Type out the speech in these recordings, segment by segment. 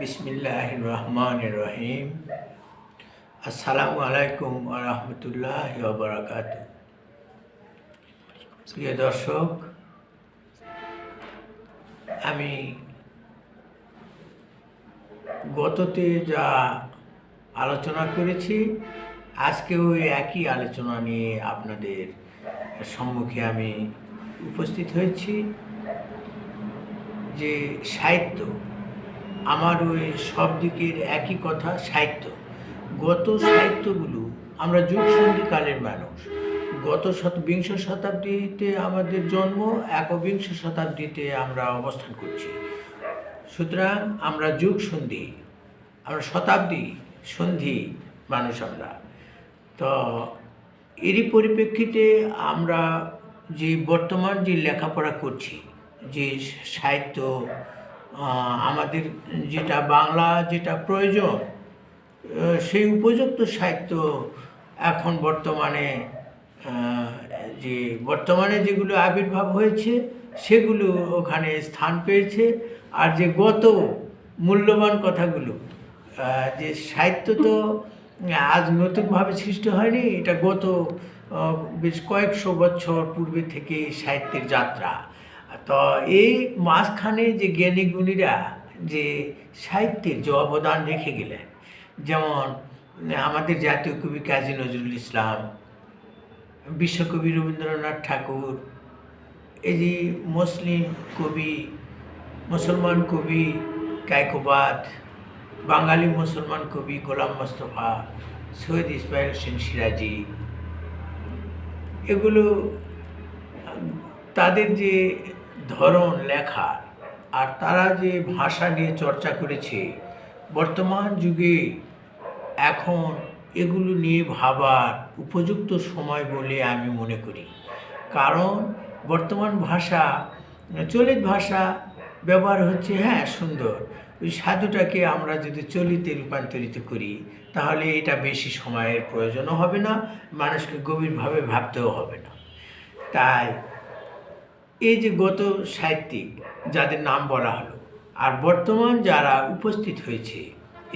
বিসমিল্লাহ রহমান রহিম আসসালামু আলাইকুম রহমতুল্লাহ বারাকাত প্রিয় দর্শক আমি গততে যা আলোচনা করেছি, আজকে ওই একই আলোচনা নিয়ে আপনাদের সম্মুখে আমি উপস্থিত হয়েছি যে সাহিত্য আমার ওই সব দিকের একই কথা, সাহিত্য। গত সাহিত্যগুলো আমরা যুগ সন্ধিকালের মানুষ। গত শত, বিংশ শতাব্দীতে আমাদের জন্ম, একবিংশ শতাব্দীতে আমরা অবস্থান করছি। সুতরাং আমরা যুগ সন্ধি আমরা শতাব্দী সন্ধি মানুষ আমরা। তো এরই পরিপ্রেক্ষিতে আমরা যে বর্তমান যে লেখাপড়া করছি, যে সাহিত্য আমাদের যেটা বাংলা যেটা প্রয়োজন সেই উপযুক্ত সাহিত্য এখন বর্তমানে যে বর্তমানে যেগুলো আবির্ভাব হয়েছে, সেগুলো ওখানে স্থান পেয়েছে। আর যে গত মূল্যবান কথাগুলো যে সাহিত্য তো আজ নতুনভাবে সৃষ্টি হয়নি, এটা গত বেশ কয়েকশো বছর পূর্বে থেকে সাহিত্যের যাত্রা। তো এই মাঝখানে যে জ্ঞানী গুণীরা যে সাহিত্যের যে অবদান রেখে গেলেন, যেমন, আমাদের জাতীয় কবি কাজী নজরুল ইসলাম, বিশ্বকবি রবীন্দ্রনাথ ঠাকুর, এই যে মুসলিম কবি, মুসলমান কবি কায়কোবাদ, বাঙালি মুসলমান কবি গোলাম মোস্তফা, সৈয়দ ইসমাইল হোসেন সিরাজি, এগুলো, তাদের যে ধরন লেখা আর তারা যে ভাষা নিয়ে চর্চা করেছে, বর্তমান যুগে এখন এগুলো নিয়ে ভাবার উপযুক্ত সময় বলে আমি মনে করি। কারণ বর্তমান ভাষা, চলিত ভাষা ব্যবহার হচ্ছে হ্যাঁ সুন্দর। ওই সাধুটাকে আমরা যদি চলিতে রূপান্তরিত করি, তাহলে এটা বেশি সময়ের প্রয়োজনও হবে না, মানুষকে গভীরভাবে ভাবতেও হবে না। তাই এই যে গত সাহিত্যিক যাদের নাম বলা হলো, আর বর্তমান যারা উপস্থিত হয়েছে,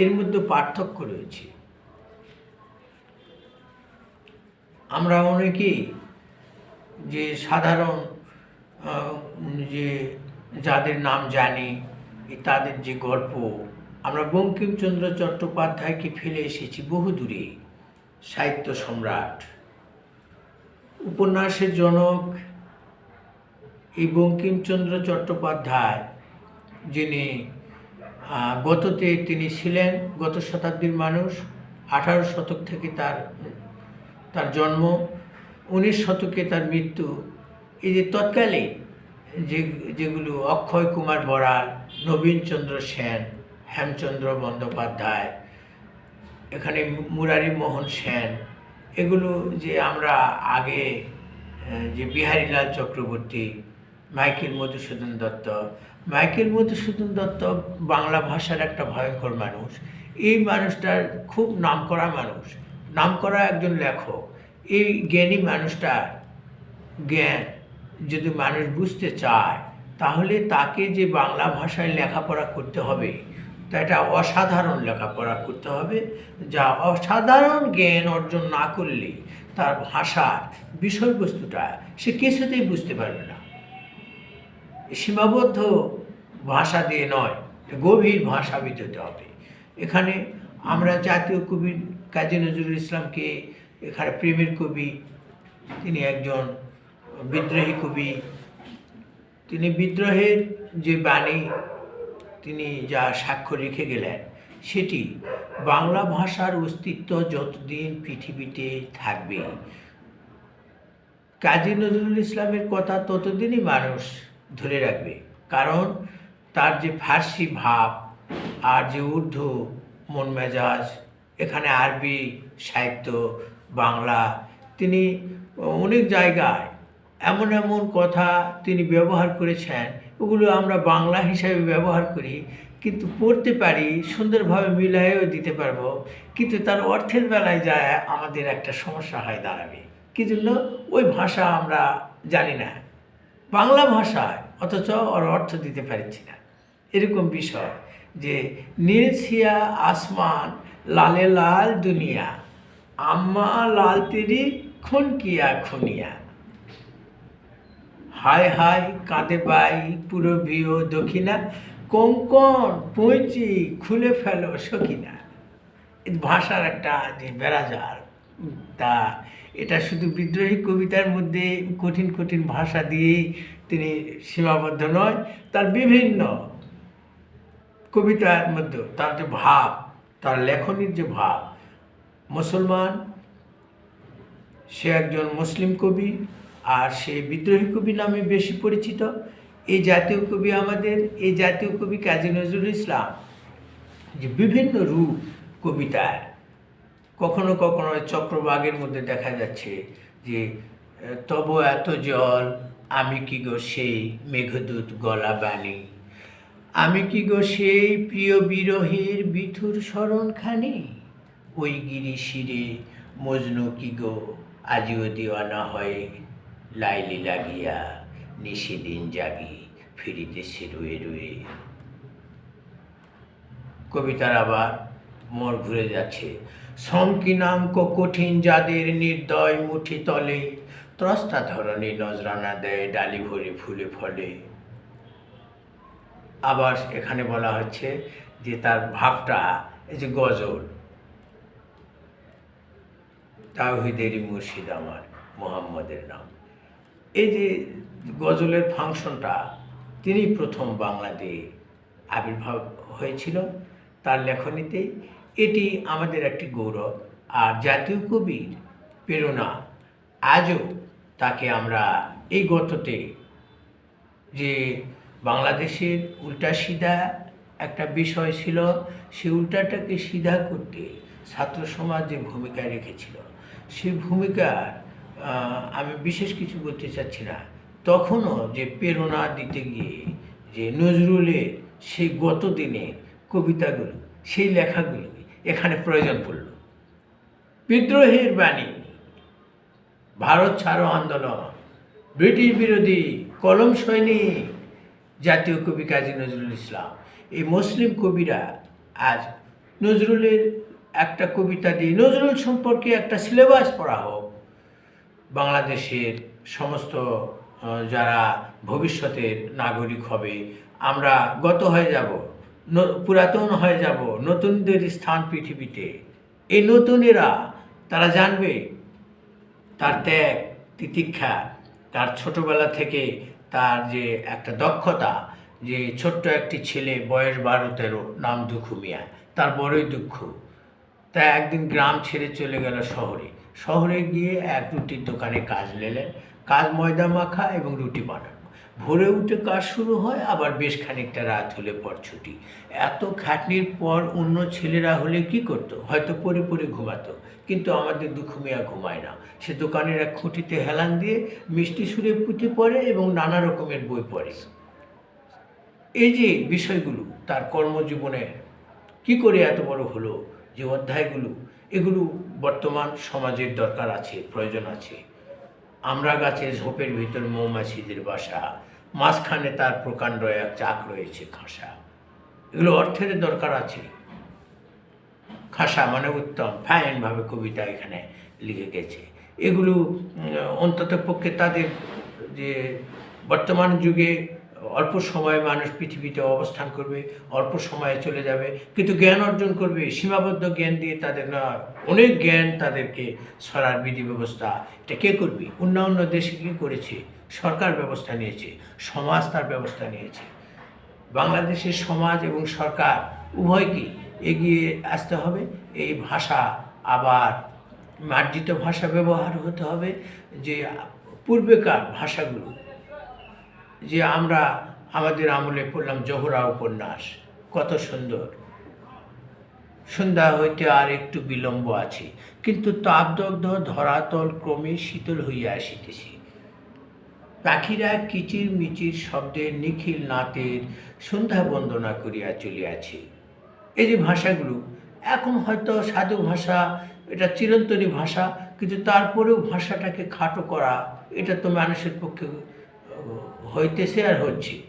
এর মধ্যে পার্থক্য রয়েছে। আমরা অনেকেই যে সাধারণ যে যাদের নাম জানি তাদের যে গল্প, আমরা বঙ্কিমচন্দ্র চট্টোপাধ্যায়কে ফেলে এসেছি বহু দূরে, সাহিত্য সম্রাট। উপন্যাসের জনক এই বঙ্কিমচন্দ্র চট্টোপাধ্যায়, যিনি গততে তিনি ছিলেন, গত শতাব্দীর মানুষ, আঠারো শতক থেকে তার তার জন্ম, উনিশ শতকে তার মৃত্যু। এই যে তৎকালীন যে, যেগুলো অক্ষয় কুমার বড়াল নবীনচন্দ্র সেন, হেমচন্দ্র বন্দ্যোপাধ্যায়, এখানে মুরারি মোহন সেন, এগুলো যে আমরা আগে যে বিহারীলাল চক্রবর্তী মাইকেল মধুসূদন দত্ত। মাইকেল মধুসূদন দত্ত বাংলা ভাষার একটা ভয়ঙ্কর মানুষ। এই মানুষটার খুব নামকরা মানুষ। নামকরা একজন লেখক। এই জ্ঞানী মানুষটার জ্ঞান যদি মানুষ বুঝতে চায়, তাহলে তাকে যে বাংলা ভাষায় লেখাপড়া করতে হবে, তা এটা অসাধারণ লেখাপড়া করতে হবে, যা অসাধারণ জ্ঞান অর্জন না করলে তার ভাষার বিষয়বস্তুটা সে কিছুতেই বুঝতে পারবে না। সীমাবদ্ধ ভাষা দিয়ে নয়, গভীর ভাষাবিদ হতে হবে। এখানে আমরা জাতীয় কবি কাজী নজরুল ইসলামকে, এখানে প্রেমের কবি, তিনি একজন বিদ্রোহী কবি, তিনি বিদ্রোহের যে বাণী, তিনি যা সাক্ষ্য রেখে গেলেন, সেটি বাংলা ভাষার অস্তিত্ব যতদিন পৃথিবীতে থাকবে। কাজী নজরুল ইসলামের কথা ততদিনই মানুষ ধরে রাখবে। কারণ তার যে ফার্সি ভাব আর যে উর্দু মন মেজাজ, এখানে আরবি সাহিত্য, বাংলা, তিনি অনেক জায়গায় এমন এমন কথা তিনি ব্যবহার করেছেন, ওগুলো আমরা বাংলা হিসাবে ব্যবহার করি, কিন্তু পড়তে পারি, সুন্দরভাবে মিলাইও দিতে পারব, কিন্তু তার অর্থের বেলায় যায় আমাদের একটা সমস্যা হয় দাঁড়াবে। কি জন্য? ওই ভাষা আমরা জানি না। বাংলা ভাষায় অথচ ওর অর্থ দিতে পারছি না। এরকম বিষয় যে নীল ছিয়া আসমান, লালে লাল দুনিয়া, আম্মা লাল তিরি খুন কিয়া খুনিয়া। হায় হায় কাঁদে বাই পুরো ভিও দক্ষিণা কঙ্কন পৌঁছি খুলে ফেলো সখিনা। ভাষার একটা যে বেড়াজাল তা এটা শুধু বিদ্রোহী কবিতার মধ্যে কঠিন কঠিন ভাষা দিয়েই তিনি সীমাবদ্ধ নয় তার বিভিন্ন কবিতার মধ্যে তার যে ভাব তার লেখনীর যে ভাব মুসলমান সে একজন মুসলিম কবি আর সে বিদ্রোহী কবি নামে বেশি পরিচিত। এই জাতীয় কবি আমাদের এই জাতীয় কবি কাজী নজরুল ইসলাম যে বিভিন্ন রূপ কবিতায় কখনো কখনো চক্রবাগের মধ্যে দেখা যাচ্ছে যে তব এত জল, আমি কি গো সেই মেঘদূত গলা বাণী আমি কি গো সেই প্রিয় বিরহের বিথুর স্মরণখানি ওই গিরি শিরে মজনু কি গো আজিও দিওয়ানা হয় লাইলি লাগিয়া নিশিদিন জাগি ফিরিতেছে রুয়ে রুয়ে। কবিতার আবার মোর ঘুরে যাচ্ছে। সংকিনাঙ্ক কঠিন যাদের নির্দয় মুঠি তলে। ত্রস্তা ধরনী নজরানা দেয়, ডালি ভরে ফুলে ফলে। আবার এখানে বলা হচ্ছে যে তার ভাবটা, এই যে গজল। তাওহিদেরই মুর্শিদ আমার, মোহাম্মদের নাম। এই যে গজলের ফাংশনটা তিনি প্রথম বাংলাতে আবির্ভাব হয়েছিল। তার লেখনীতে এটি আমাদের একটি গৌরব। আর জাতীয় কবির প্রেরণা আজও তাকে আমরা এই গততে যে বাংলাদেশের উল্টা সিধা একটা বিষয় ছিল, সে উল্টাটাকে সিধা করতে ছাত্র সমাজ যে ভূমিকা রেখেছিল সেই ভূমিকার আমি বিশেষ কিছু বলতে চাচ্ছি না। তখনও যে প্রেরণা দিতে গিয়ে যে নজরুলের সেই গত দিনের কবিতাগুলো, সেই লেখাগুলো এখানে প্রয়োজন পড়ল। বিদ্রোহের বাণী, ভারত ছাড়ো আন্দোলন, ব্রিটিশ বিরোধী কলম সৈনিক, জাতীয় কবি কাজী নজরুল ইসলাম। এই মুসলিম কবিরা আজ নজরুলের একটা কবিতা দিয়ে, নজরুল সম্পর্কে একটা সিলেবাস পড়া হোক, বাংলাদেশের সমস্ত যারা ভবিষ্যতের নাগরিক হবে, আমরা গত হয়ে যাব। পুরাতন হয়ে যাব, নতুনদের স্থান পৃথিবীতে। এই নতুনেরা, তারা জানবে, তার ত্যাগ, তিতিক্ষা, তার ছোটবেলা থেকে তার যে একটা দক্ষতা, যে ছোট্ট একটি ছেলে বয়স বারো তেরো নাম দুঃখু মিয়া তার বড়ই দুঃখ। তা একদিন গ্রাম ছেড়ে চলে গেল শহরে। শহরে গিয়ে এক রুটির দোকানে কাজ নিলেন কাজ ময়দা মাখা এবং রুটি বানানো। ভোরে উঠে কাজ শুরু হয়, আবার বেশ খানিকটা রাত হলে পর ছুটি। এত খাটনির পর অন্য ছেলেরা হলে কি করতো? হয়তো পরে পরে ঘুমাতো। কিন্তু আমাদের দুঃখ মিয়া ঘুমায় না। সে দোকানের এক খুঁটিতে হেলান দিয়ে মিষ্টি সুরে পুঁথি পড়ে এবং নানা রকমের বই পড়ে। এই যে বিষয়গুলো, তার কর্মজীবনে কি করে এত বড় হলো? যে অধ্যায়গুলো, এগুলো বর্তমান সমাজের দরকার আছে, প্রয়োজন আছে। আমরা গাছের ঝোপের ভিতর মৌমাছিদের বাসা, মাঝখানে তার প্রকাণ্ড এক চাক রয়েছে খাসা। এগুলো অর্থের দরকার আছে। খাসা মানে উত্তম। ফাইনভাবে কবিতা এখানে লিখে গেছে। এগুলো অন্তত পক্ষে তাদের যে বর্তমান যুগে অল্প সময়ে মানুষ পৃথিবীতে অবস্থান করবে, অল্প সময়ে চলে যাবে। কিন্তু জ্ঞান অর্জন করবে, সীমাবদ্ধ জ্ঞান দিয়ে তাদের না, অনেক জ্ঞান তাদেরকে সরার বিধি ব্যবস্থা এটা কে করবে? অন্যান্য দেশে কী করেছে? সরকার ব্যবস্থা নিয়েছে, সমাজ তার ব্যবস্থা নিয়েছে। বাংলাদেশের সমাজ এবং সরকার উভয়কে এগিয়ে আসতে হবে? এই ভাষা আবার মার্জিত ভাষা ব্যবহার হতে হবে, যে পূর্বেকার ভাষাগুলো। যে আমরা আমাদের আমলে পড়লাম জহরা উপন্যাস। কত সুন্দর। সন্ধ্যা হইতে আর একটু বিলম্ব আছে, কিন্তু তাপদগ্ধ ধরাতল ক্রমে শীতল হইয়া আসিতেছি। পাখিরা কিচির মিচির শব্দের নিখিল নাতের সন্ধ্যা বন্দনা করিয়া চলিয়াছে। এই যে ভাষাগুলো, এখন হয়তো সাধু ভাষা, এটা চিরন্তনী ভাষা, কিন্তু তারপরেও ভাষাটাকে খাটো করা, এটা তো মানুষের পক্ষে হইতেছে আর হচ্ছে।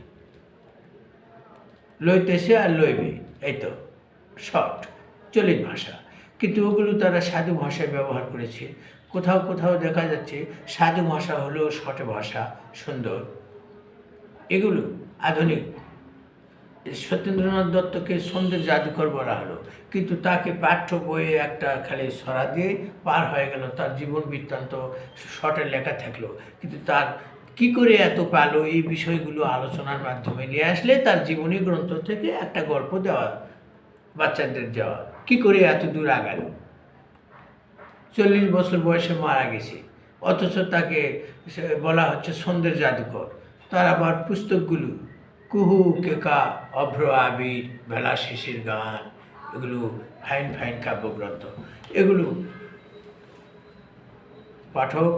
লইতেছে আর লইবে, এই তো। শর্ট, চলিত ভাষা। কিন্তু ওগুলো তারা সাধু ভাষায় ব্যবহার করেছে। কোথাও কোথাও দেখা যাচ্ছে, সাধু ভাষা হলেও শর্ট ভাষা, সুন্দর। এগুলো আধুনিক। সত্যেন্দ্রনাথ দত্তকে সন্ধ্যের জাদুকর বলা হলো। কিন্তু তাকে পাঠ্য বইয়ে একটা খালি সরা দিয়ে পার হয়ে গেল। তার জীবন বৃত্তান্ত শর্টে লেখা থাকল। কিন্তু তার কি করে এত পালো এই বিষয়গুলো আলোচনার মাধ্যমে নিয়ে আসলে তার জীবনী গ্রন্থ থেকে একটা গল্প দেওয়া বাচ্চাদের দেওয়া? কি করে এত দূর আগাল? চল্লিশ বছর বয়সে মারা গেছে। অথচ তাকে বলা হচ্ছে সন্ধ্যের জাদুকর। তার আবার পুস্তকগুলো কুহু কেকা অভ্র আবির বেলা শিশির গান এগুলো ফাইন ফাইন কাব্যগ্রন্থ। এগুলো পাঠক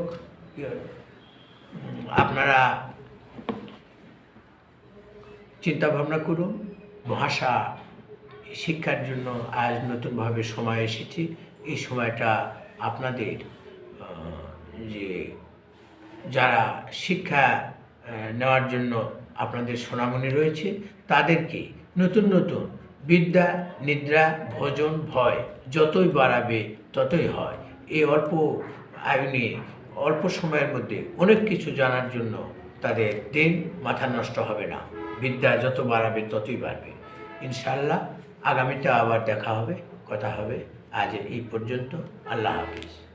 ইয়ে, আপনারা চিন্তা ভাবনা করুন ভাষা শিক্ষার জন্য আজ নতুনভাবে সময় এসেছে। এই সময়টা আপনাদের যে যারা শিক্ষা নেওয়ার জন্য আপনাদের সোনামণি রয়েছে, তাদেরকে নতুন নতুন বিদ্যা, নিদ্রা, ভোজন, ভয় যতই বাড়াবে ততই হয়। এই অল্প আয়ু নিয়ে অল্প সময়ের মধ্যে অনেক কিছু জানার জন্য তাদের দিন মাথা নষ্ট হবে না। বিদ্যা যত বাড়াবে, ততই বাড়বে। ইনশাল্লাহ আগামীতে আবার দেখা হবে, কথা হবে। আজ এই পর্যন্ত, আল্লাহ হাফিজ।